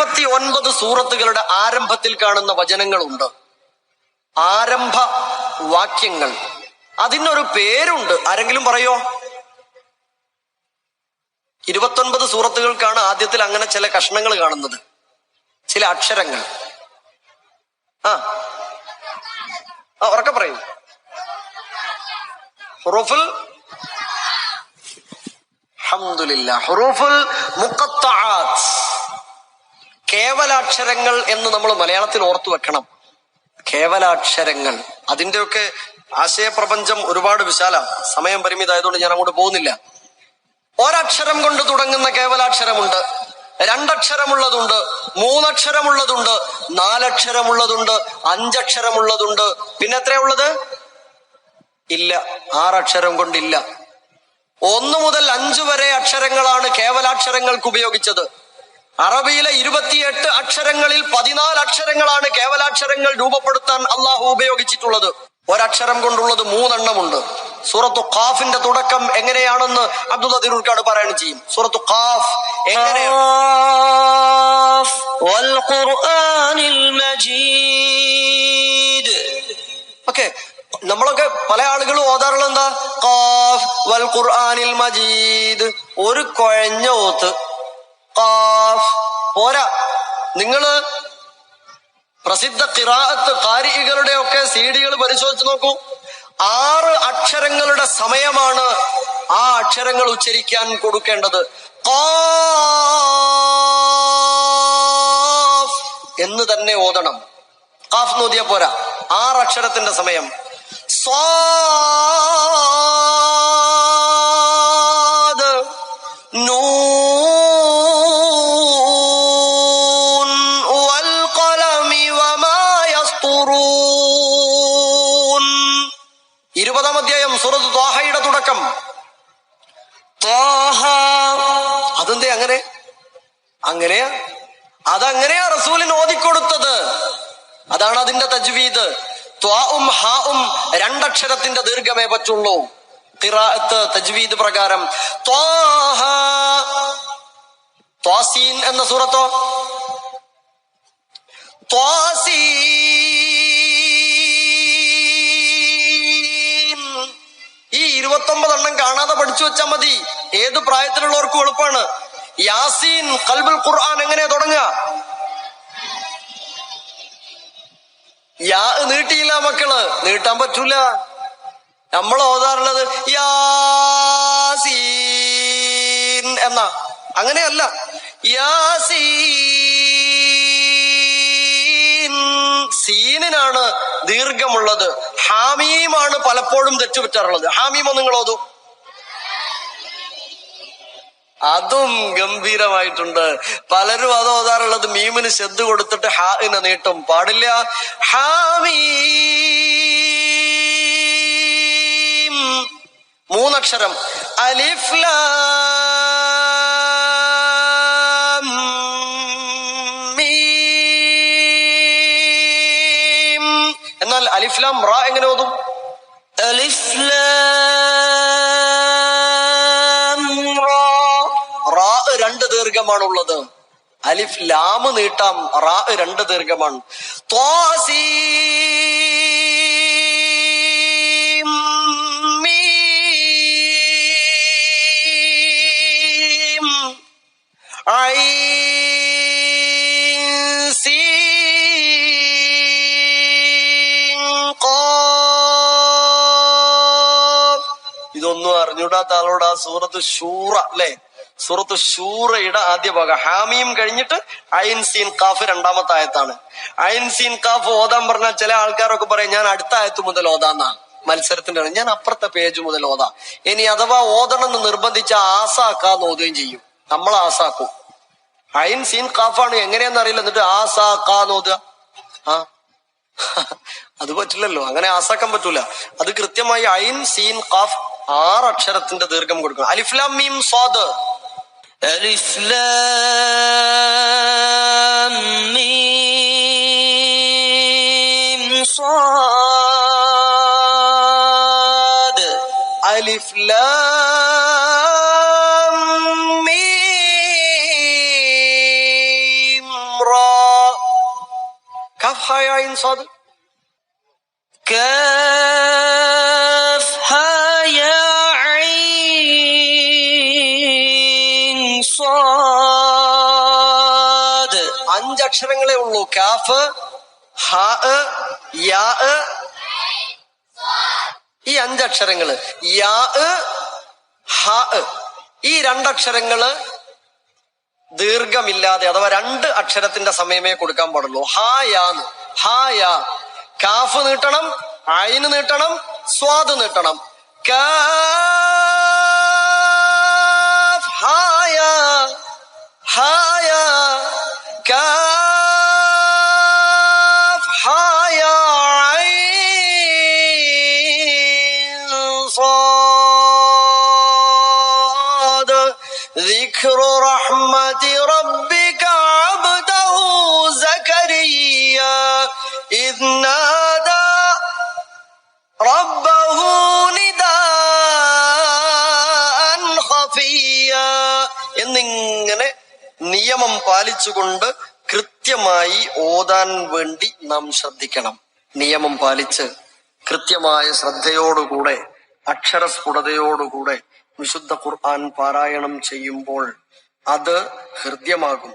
എഴുപത്തി ഒൻപത് സൂറത്തുകളുടെ ആരംഭത്തിൽ കാണുന്ന വചനങ്ങളുണ്ട്. ആരംഭ വാക്യങ്ങൾ. അതിനൊരു പേരുണ്ട്. ആരെങ്കിലും പറയോ? ഇരുപത്തൊൻപത് സൂറത്തുകൾക്കാണ് ആദ്യത്തിൽ അങ്ങനെ ചില കഷ്ണങ്ങൾ കാണുന്നത്. ചില അക്ഷരങ്ങൾ. ആ. ഉറക്കെ പറയൂ. ഹുറൂഫുൽ അൽഹംദുലില്ലാ ഹുറൂഫുൽ മുഖത്തആത്ത് കേവലാക്ഷരങ്ങൾ എന്ന് നമ്മൾ മലയാളത്തിൽ ഓർത്തു വെക്കണം. കേവലാക്ഷരങ്ങൾ. അതിന്റെയൊക്കെ ആശയപ്രപഞ്ചം ഒരുപാട് വിശാല. സമയം പരിമിതമായതുകൊണ്ട് ഞാൻ അങ്ങോട്ട് പോകുന്നില്ല. ഒരക്ഷരം കൊണ്ട് തുടങ്ങുന്ന കേവലാക്ഷരമുണ്ട്. രണ്ടക്ഷരമുള്ളതുണ്ട് മൂന്നക്ഷരമുള്ളതുണ്ട് നാലക്ഷരമുള്ളതുണ്ട് അഞ്ചക്ഷരമുള്ളതുണ്ട്. പിന്നെ എത്രയുള്ളത്? ഇല്ല. ആറക്ഷരം കൊണ്ടില്ല. ഒന്നു മുതൽ അഞ്ചു വരെ അക്ഷരങ്ങളാണ് കേവലാക്ഷരങ്ങൾക്ക് ഉപയോഗിച്ചത്. അറബിയിലെ ഇരുപത്തിയെട്ട് അക്ഷരങ്ങളിൽ പതിനാല് അക്ഷരങ്ങളാണ് കേവലാക്ഷരങ്ങൾ രൂപപ്പെടുത്താൻ അള്ളാഹു ഉപയോഗിച്ചിട്ടുള്ളത്. ഒരക്ഷരം കൊണ്ടുള്ളത് മൂന്നെണ്ണമുണ്ട്. സൂറത്തു ഖാഫിന്റെ തുടക്കം എങ്ങനെയാണെന്ന് അബ്ദുൽ അതിരൂർക്കാട് പാരായണം ചെയ്യും. സൂറത്തു ഖാഫ് എങ്ങനെയാണ് ഓക്കെ. നമ്മളൊക്കെ പല ആളുകളും ഓതാറുള്ള എന്താ ഖാഫ് വൽ ഖുർആനിൽ മജീദ്. ഒരു കുഴഞ്ഞ ഓത്ത് ഖാഫ്. പോരാ. നിങ്ങൾ പ്രസിദ്ധ കിറാത്ത് കാരികളുടെ ഒക്കെ സി ഡികൾ പരിശോധിച്ച് നോക്കൂ. ആറ് അക്ഷരങ്ങളുടെ സമയമാണ് ആ അക്ഷരങ്ങൾ ഉച്ചരിക്കാൻ കൊടുക്കേണ്ടത്. എന്ന് തന്നെ ഓതണം. കാഫ് നോദിയ പോരാ. ആറ് അക്ഷരത്തിന്റെ സമയം. സ്വാദ് തുടക്കം അതെന്തെ അങ്ങനെ? അങ്ങനെയാ? അതങ്ങനെയാ റസൂലിന് ഓതിക്കൊടുത്തത്. അതാണ് അതിന്റെ തജ്വീദ്. ത്വാഉം ഹാഉം രണ്ടക്ഷരത്തിന്റെ ദീർഘമേ പറ്റുള്ളൂ. തിറാത്ത് തജ്വീദ് പ്രകാരം. ത്വാഹ. ത്വാസീൻ എന്ന സൂറത്തോ? ത്വാസീൻ. ഇരുപത്തൊമ്പത് എണ്ണം കാണാതെ പഠിച്ചു വെച്ചാൽ മതി. ഏത് പ്രായത്തിലുള്ളവർക്കും എളുപ്പമാണ് യാസീൻ കൽബുൽ ഖുർആൻ എങ്ങനെ തുടങ്ങുക? യാ നീട്ടിയില്ല മക്കൾ. നീട്ടാൻ പറ്റൂല. നമ്മൾ ഓതാറുള്ളത് യാസീൻ എന്നാ. അങ്ങനെയല്ല. യാസീൻ സീനിനാണ് ദീർഘമുള്ളത്. ഹാമീമാണ് പലപ്പോഴും തെറ്റുപറ്റാറുള്ളത്. ഹാമീമോ നിങ്ങൾ ഓതു അതും ഗംഭീരമായിട്ടുണ്ട്. പലരും അത് ഓതാറുള്ളത് മീമിന് ശ്രദ്ധ കൊടുത്തിട്ട് ഹാഇനെ നീട്ടും. പാടില്ല. ഹാമീ. മൂന്നക്ഷരം. അലിഫ് അലിഫ്ലാം റ എങ്ങനെ ഓതും? രണ്ട് ദീർഘമാണുള്ളത്. അലിഫ് ലാം നീട്ടാം റാ രണ്ട് ദീർഘമാണ്. തോസീ അറിഞ്ഞൂടാത്ത ആളോട് ആ സൂറത്ത് ഷൂറ അല്ലെ? സൂറത്ത് ഷൂറയുടെ ആദ്യ ഭാഗം. ഹാമിയും കഴിഞ്ഞിട്ട് ഐൻ സീൻ കാഫ് രണ്ടാമത്തെ ആയത്താണ്. ഐൻ സീൻ കാഫ് ഓതാൻ പറഞ്ഞാൽ ചില ആൾക്കാരൊക്കെ പറയും ഞാൻ അടുത്ത ആയത്ത് മുതൽ ഓതാന്നാ. മത്സരത്തിന്റെ ഞാൻ അപ്പുറത്തെ പേജ് മുതൽ ഓതാം. ഇനി അഥവാ ഓതണം എന്ന് നിർബന്ധിച്ച ആസാക്കാന്ന് ഓതുകയും ചെയ്യും. നമ്മൾ ആസാക്കും. ഐൻ സീൻ കാഫാണ് എങ്ങനെയാന്ന് അറിയില്ല. എന്നിട്ട് ആസാക്കാന്ന് ഓതുക. ആ? അത് പറ്റില്ലല്ലോ. അങ്ങനെ ആസാക്കാൻ പറ്റൂല. അത് കൃത്യമായി ഐൻ സീൻ ഖാഫ് ആറ് അക്ഷരത്തിന്റെ ദീർഘം കൊടുക്കണം അലിഫ്ലാം മീം സ്വാദ് ألف لام ميم صاد അലിഫ് ലാം മീം കാഫ് ഹായ ഐൻ സ്വാദ് كاف കാഫ് ഹാ യാ. ഈ അഞ്ചക്ഷരങ്ങൾ. യാ ഈ രണ്ടക്ഷരങ്ങൾ ദീർഘമില്ലാതെ അഥവാ രണ്ട് അക്ഷരത്തിന്റെ സമയമേ കൊടുക്കാൻ പാടുള്ളൂ. ഹാ യാ കാഫ് നീട്ടണം അയിന് നീട്ടണം സ്വാദ് നീട്ടണം. കാഫ് ذكر رحمة ربك عبده زكريا إذ نادى ربه نداء خفيا എന്നിങ്ങനെ നിയമം പാലിച്ചുകൊണ്ട് കൃത്യമായി ഓതാൻ വേണ്ടി നാം ശ്രദ്ധിക്കണം നിയമം പാലിച്ച് കൃത്യമായ ശ്രദ്ധയോടുകൂടെ അക്ഷരസ്ഫുടതയോടുകൂടെ വിശുദ്ധ ഖുർആൻ പാരായണം ചെയ്യുമ്പോൾ അത് ഹൃദ്യമാകും.